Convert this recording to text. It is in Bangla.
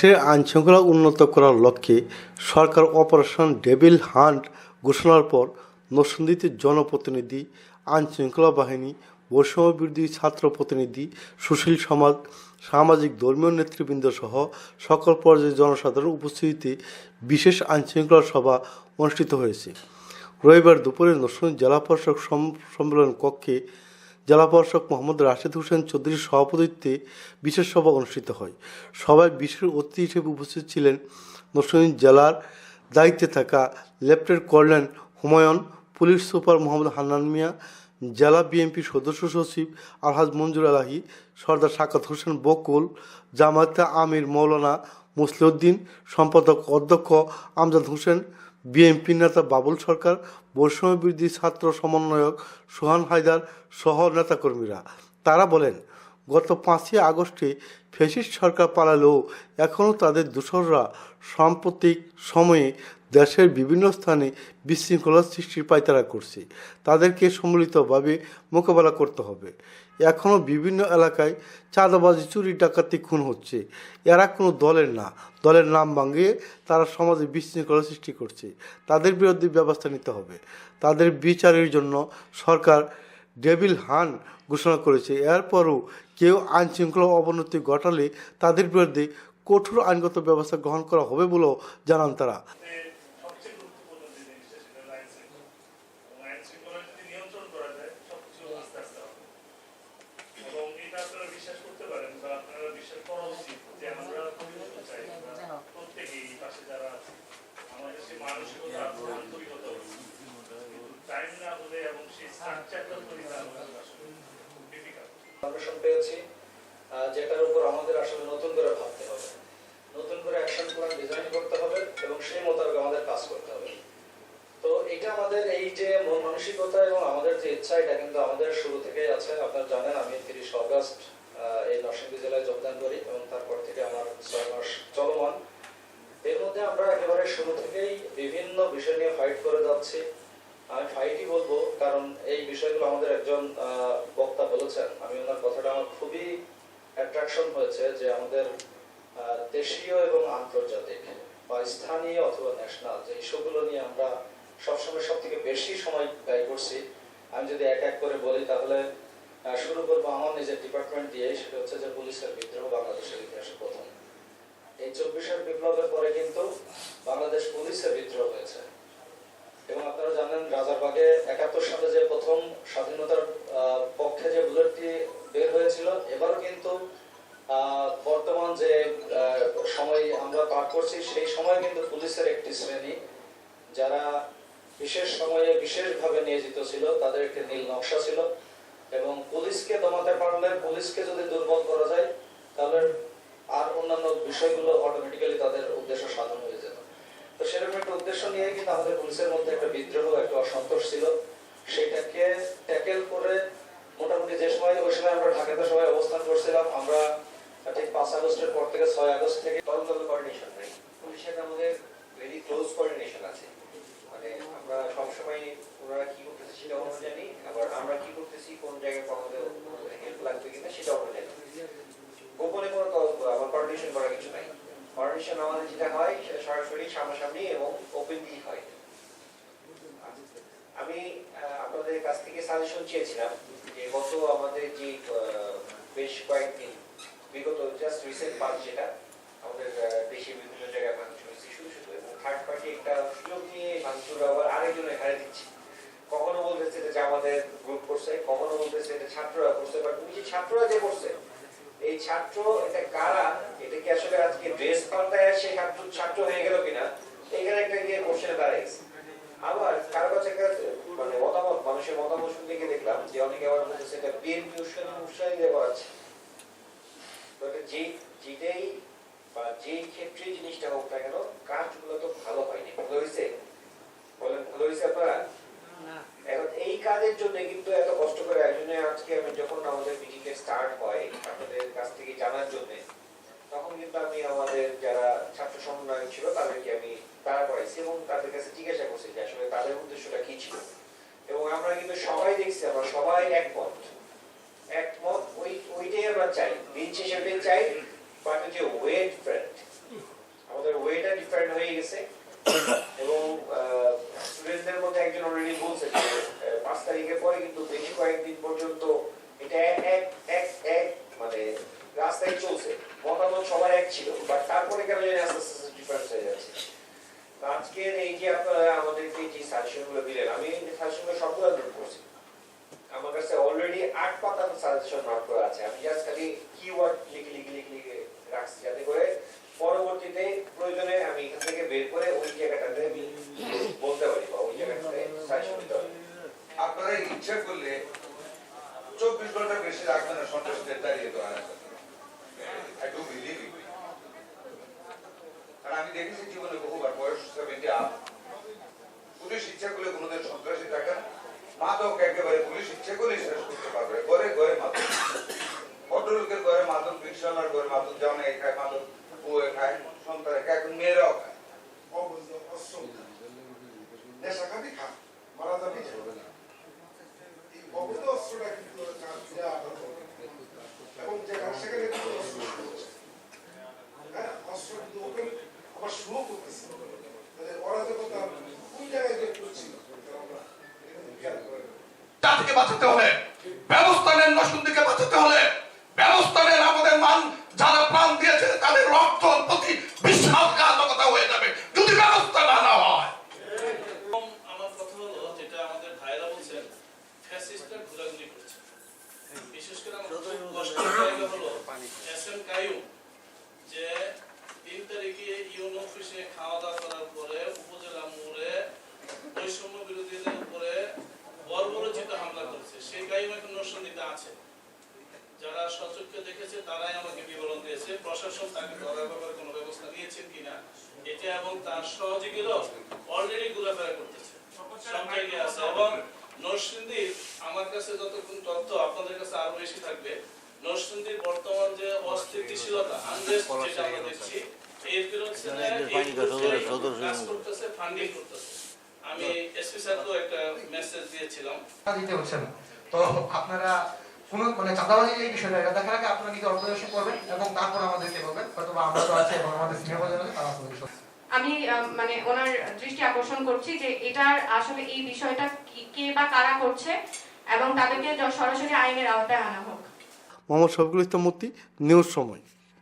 দেশের আইনশৃঙ্খলা উন্নত করার লক্ষ্যে সরকার অপারেশন ডেভিল হান্ট ঘোষণার পর নরসিংদীতে জনপ্রতিনিধি, আইনশৃঙ্খলা বাহিনী বৈষম্য বিরোধী ছাত্র প্রতিনিধি, সুশীল সমাজ, সামাজিক ধর্মীয় নেতৃবৃন্দ সহ সকল পর্যায়ের জনসাধারণ উপস্থিতিতে বিশেষ আইনশৃঙ্খলা সভা অনুষ্ঠিত হয়েছে। রবিবার দুপুরে নরসিংদী জেলা পরিষদ সম- সম্মেলন কক্ষে জেলা পরিষদ মোহাম্মদ রাশেদ হোসেন চৌধুরীর সভাপতিত্বে বিশেষ সভা অনুষ্ঠিত হয়। সভায় বিশেষ অতিথি হিসেবে উপস্থিত ছিলেন নরসিংদী জেলার দায়িত্বে থাকা lieutenant colonel Humayun, police super Mohammad Hannan Mia, জেলা বিএনপি সদস্য সচিব আলহাজ মঞ্জুর আলাহি, সর্দার সাকাত হোসেন বকুল, জামায়াতে আমির মৌলানা মুসলিউদ্দিন, সম্পাদক অধ্যক্ষ আমজাদ হোসেন বিএনপি নেতা বাবুল সরকার, বৈষম্য বিরোধী ছাত্র সমন্বয়ক সোহান হায়দার সহ নেতাকর্মীরা। তারা বলেন, গত পাঁচই আগস্টে ফেসিস্ট সরকার পালালেও এখনও তাদের দূষররা সাম্প্রতিক সময়ে দেশের বিভিন্ন স্থানে বিশৃঙ্খলা সৃষ্টির পায়তারা করছে। তাদেরকে সম্মিলিতভাবে মোকাবেলা করতে হবে। এখনও বিভিন্ন এলাকায় চাঁদাবাজি চুরি ডাকাতি খুন হচ্ছে। এরা কোনো দলের না। দলের নাম ভাঙিয়ে তারা সমাজে বিশৃঙ্খলা সৃষ্টি করছে। তাদের বিরুদ্ধে ব্যবস্থা নিতে হবে। তাদের বিচারের জন্য সরকার ডেভিল হান ঘোষণা করেছে। এরপরও কেউ আইন শৃঙ্খলা অবনতি ঘটালে তাদের বিরুদ্ধে কঠোর আইনগত ব্যবস্থা গ্রহণ করা হবে বলেও জানান তারা সবচেয়ে গুরুত্বপূর্ণ যে জিনিসটা সেটা হলো আইন শৃঙ্খলা এবং আইন শৃঙ্খলা যদি নিয়ন্ত্রণ করা যায় সবকিছু আস্তে আস্তে হবে এবং এটা আপনারা বিশ্বাস করতে পারেন বা আপনারা বিশ্বাস করা উচিত যে আমরা পরিবর্তন চাই প্রত্যেকেই পাশে যারা আছে। আমাদের সেই মানসিকতা আন্তরিকতা টাইম না হলে এবং সেই স্ট্রাকচারটা তৈরি না হলে আসলে পেয়েছি যেটার উপর আমাদের আসলে নতুন করে ভাবতে হবে। নতুন করে অ্যাকশন প্ল্যান ডিজাইন করতে হবে এবং সেই মোতাবেক আমাদের কাজ করতে হবে। তো এটা আমাদের এই যে মন মানসিকতা এবং আমাদের যে ইচ্ছা, এটা কিন্তু আমাদের শুরু থেকেই আছে। আপনারা জানেন আমি তিরিশ অগস্ট আহ, এই নরসিংদী জেলায় যোগদান করি এবং তারপর থেকে আমার ছয় মাস চলমান এর মধ্যে একেবারে শুরু থেকেই বিভিন্ন বিষয় নিয়ে ফাইট করে যাচ্ছি। আমি ফাইটই বলব, কারণ এই বিষয়গুলো আমাদের একজন বক্তা বলেছেন। আমি ওনার কথাটা আমার খুবই অ্যাট্রাকশন হয়েছে যে আমাদের দেশীয় এবং আন্তর্জাতিক বা স্থানীয় অথবা ন্যাশনাল যে ইস্যুগুলো নিয়ে আমরা সবসময় সব থেকে বেশি সময় ব্যয় করছি। আমি যদি এক এক করে বলি, তাহলে শুরু করব আমার নিজের ডিপার্টমেন্ট দিয়ে সেটা হচ্ছে যে পুলিশের বিদ্রোহ বাংলাদেশের ইতিহাসে প্রথম। এই চব্বিশের বিপ্লবের পরে কিন্তু বাংলাদেশ পুলিশের বিদ্রোহ হয়েছে। এবং আপনারা জানেন রাজারবাগে একাত্তর সালে যে প্রথম স্বাধীনতার পক্ষে যে বুলেটটি বের হয়েছিল এবারও কিন্তু বর্তমান যে সময় আমরা পার করছি, সেই সময় কিন্তু পুলিশের একটি শ্রেণি, যারা বিশেষ সময়ে বিশেষভাবে নিয়োজিত ছিল, তাদের একটি নীল নকশা ছিল। এবং পুলিশকে দমাতে পারলে পুলিশকে যদি দুর্বল করা যায়, তাহলে আর অন্যান্য বিষয়গুলো অটোমেটিক্যালি তাদের উদ্দেশ্য সাধন হয়ে যেত। তো সেরকম একটা উদ্দেশ্য নিয়ে কিন্তু আমাদের পুলিশের মধ্যে একটা বিদ্রোহ, একটা অসন্তোষ ছিল? সেটাকে ট্যাকেল করে মোটামুটি যে সময়, ওই সময় আমরা ঢাকাতে সবাই অবস্থান করছিলাম, আমরা ঠিক পাঁচ আগস্টের পর থেকে ছয় আগস্ট থেকে দল দল কোঅর্ডিনেশন নেই পুলিশের আমাদের ভেরি ক্লোজ কোঅর্ডিনেশন আছে। মানে আমরা সবসময় ওনারা কি করতেছে সেটাও আমরা জানি, আবার আমরা কি করতেছি, কোন জায়গায় আমাদের হেল্প লাগবে কিনা সেটাও আমরা জানি। গোপনে কোনো কোঅর্ডিনেশন করার কিছু নাই। কোঅর্ডিনেশন আমাদের যেটা হয়, সেটা সরাসরি সামনাসামনি এবং ওপেনলি হয়। আমি আপনাদের কাছ থেকে সাজেশন চেয়েছিলাম যে গত আমাদের যে বেশ কয়েকদিন, বিগত জাস্ট রিসেন্ট পাস যেটা, আমাদের দেশে বিভিন্ন জায়গায় ভাঙচুর হয়েছে শুধু শুধু, এবং থার্ড পার্টি একটা সুযোগ নিয়ে ভাঙচুর আবার আরেকজনের ঘাড়ে দিচ্ছে। কখনো বলতেছে এটা আমাদের গ্রুপ করছে, কখনো বলতেছে এটা ছাত্ররা করছে বাট নিজে ছাত্ররা যে করছে এই ছাত্র এটা কারা? এটা কি আসলে আজকে ড্রেস পাল্টায় সে ছাত্র ছাত্র হয়ে গেল কিনা? এখানে একটা গিয়ে কোশ্চেন দাঁড়াইছে আবার কারও কাছে মানে মতামত, মানুষের মতামত শুনতে গিয়ে দেখলাম যে অনেকে আবার বলতেছে এটা বিএনপি উৎসাহী উৎসাহী দিয়ে করাচ্ছে তো যে যেটাই বা যেই ক্ষেত্রে জিনিসটা হোক না কেন, কাজগুলো তো ভালো হয়নি। ভালো হয়েছে বলেন, ভালো হয়েছে আপনারা? কাজের জন্য কিন্তু এত কষ্ট করে একজনে আজকে আমি যখন আমাদের মিটিং স্টার্ট হয় আপনাদের কাছ থেকে জানার জন্য, তখন কিন্তু আমি আমাদের যারা ছাত্র সমন্বয় ছিল তাদেরকে আমি দাঁড়া করাইছি এবং তাদের কাছে জিজ্ঞাসা করছি যে আসলে তাদের উদ্দেশ্যটা কি ছিল? এবং আমরা কিন্তু সবাই দেখছি, আমরা সবাই একমত। একমত, ওই, ওইটাই আমরা চাই। শেষে ওইটাই চাই বাট যে ওয়েট ফ্রেন্ড আমাদের ওয়েটা ডিফারেন্ট হয়ে গেছে। এবং স্টুডেন্টদের মধ্যে একজন অলরেডি বলছে যে আহ, পাঁচ তারিখের পরে কিন্তু বেশ কয়েকদিন পর্যন্ত এটা এক এক এক মানে রাস্তায় চলছে। মতামত সবার এক ছিল বাট তারপরে কেন জানি আস্তে আস্তে ডিফারেন্স হয়ে যাচ্ছে। এই যে আপনারা আমাদেরকে যে সাজেশনগুলো দিলেন, আমি সাজেশনগুলো সবগুলো নোট করছি। আমার কাছে অলরেডি আট পাতার সাজেশন নোট করা আছে। আমি জাস্ট খালি কিওয়ার্ড লিখে লিখে লিখে লিখে রাখছি যাতে করে পরবর্তীতে প্রয়োজনে আমি এখান থেকে বের করে ওই জায়গাটাতে আমি বলতে পারি বা ওই জায়গাটাতে সাজেশন দিতে পারি আপনারা ইচ্ছা করলে চব্বিশ ডু বিলিভ ইট কারণ আমি দেখেছি জীবনে বহুবার বয়স সেভেন্টি পুলিশ ইচ্ছা করলে কোনোদিন সন্ত্রাসী থাকে না মাদক একেবারে পুলিশ ইচ্ছে করলে শেষ করতে পারবে। ঘরে ঘরে মাদক। ভদ্রলোকের ঘরে মাদক, রিক্সাওয়ালার ঘরে মাদক যেমন খায়, মাদক বউয়ে খায়, সন্তানে খায়, এখন মেয়েরাও খায়। নেশা খাবি খা মারা যাবি না। এই অবৈধ অস্ত্রটা কিন্তু কাজ দিয়ে আঘাত হবে। এবং যেখানে সেখানে কিন্তু অস্ত্র চলছে। হ্যাঁ, অস্ত্র কিন্তু ওপেন আবার শুরু করতেছে। তাহলে অরাজকতা কোন জায়গায় গিয়ে করছিল? আমরা এটা খেয়াল করে না। জাতিকে বাঁচাতে হলে, ব্যবস্থা নেন নসুন্দিকে বাঁচাতে হলে, ব্যবস্থা নেন আমাদের মান, যারা প্রাণ দিয়েছে তাদের রক্ত প্রতি বিশ্বাসঘাতকতা হয়ে যাবে যদি ব্যবস্থা না নেওয়া হয় এবং আমার কথা হলো যেটা আমাদের ভাইরা বলছেন ফ্যাসিস্টরা ঘোরাঘুরি করছে বিশেষ করে আমার খুব কষ্টের জায়গা হলো এস এম কায়ুম যে তিন তারিখে ইউন অফিসে খাওয়া দাওয়া করার পরে উপজেলা মোড়ে বৈষম্য বিরোধীদের উপরে বর্বরচিত হামলা করেছে সেই কায়ুম এখন নরসিংদীতে আছে যারা সচক্ষে দেখেছে তারাই আমাকে বিবরণ দিয়েছে প্রশাসন তাকে ধরার ব্যাপারে কোনো ব্যবস্থা নিয়েছেন কিনা এটা এবং তার সহযোগীরাও অলরেডি ঘোরাফেরা করতেছে। সব জায়গায় আছে এবং নরসিংদীর আমার কাছে যতক্ষণ তথ্য আপনাদের কাছে আরও বেশি থাকবে নরসিংদীর বর্তমান যে অস্থিতিশীলতা আনরেস্ট যেটা আমরা দেখছি এর বিরুদ্ধে কাজ করতেছে ফান্ডিং করতেছে। আমি এসপি স্যারকেও একটা মেসেজ দিয়েছিলাম। দিতে হচ্ছে না তো আপনারা কোনো মানে চাঁদাবাজির এই বিষয়টা এটা দেখার আগে আপনারা নিজে অর্থদর্শন করবেন এবং তারপর আমাদেরকে বলবেন হয়তো বা আমরা তো আছে এবং আমাদের সিনিয়র পর্যায়ে তারা আমি আহ, মানে ওনার দৃষ্টি আকর্ষণ করছি যে এটার আসলে এই বিষয়টা কে বা কারা করছে এবং তাদেরকে সরাসরি আইনের আওতায় আনা হোক। মোহাম্মদ শফিকুল ইসলাম মূর্তি নিউজ সময়।